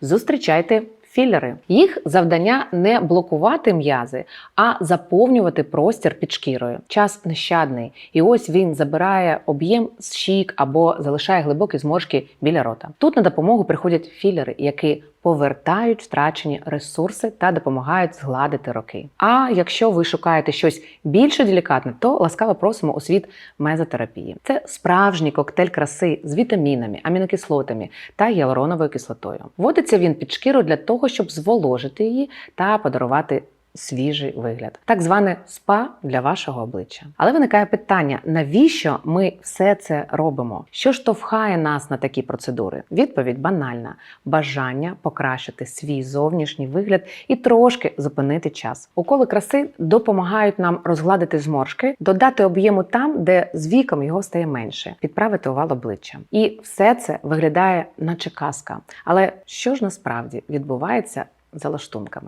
Зустрічайте філери. Їх завдання не блокувати м'язи, а заповнювати простір під шкірою. Час нещадний, і ось він забирає об'єм з щік або залишає глибокі зморшки біля рота. Тут на допомогу приходять філери, які повертають втрачені ресурси та допомагають згладити роки. А якщо ви шукаєте щось більш делікатне, то ласкаво просимо у світ мезотерапії. Це справжній коктейль краси з вітамінами, амінокислотами та гіалуроновою кислотою. Вводиться він під шкіру для того, щоб зволожити її та подарувати. Свіжий вигляд, так зване спа для вашого обличчя. Але виникає питання: навіщо ми все це робимо? Що штовхає нас на такі процедури? Відповідь банальна: бажання покращити свій зовнішній вигляд і трошки зупинити час. Уколи краси допомагають нам розгладити зморшки, додати об'єму там, де з віком його стає менше, підправити овал обличчя. І все це виглядає наче казка. Але що ж насправді відбувається за лаштунками?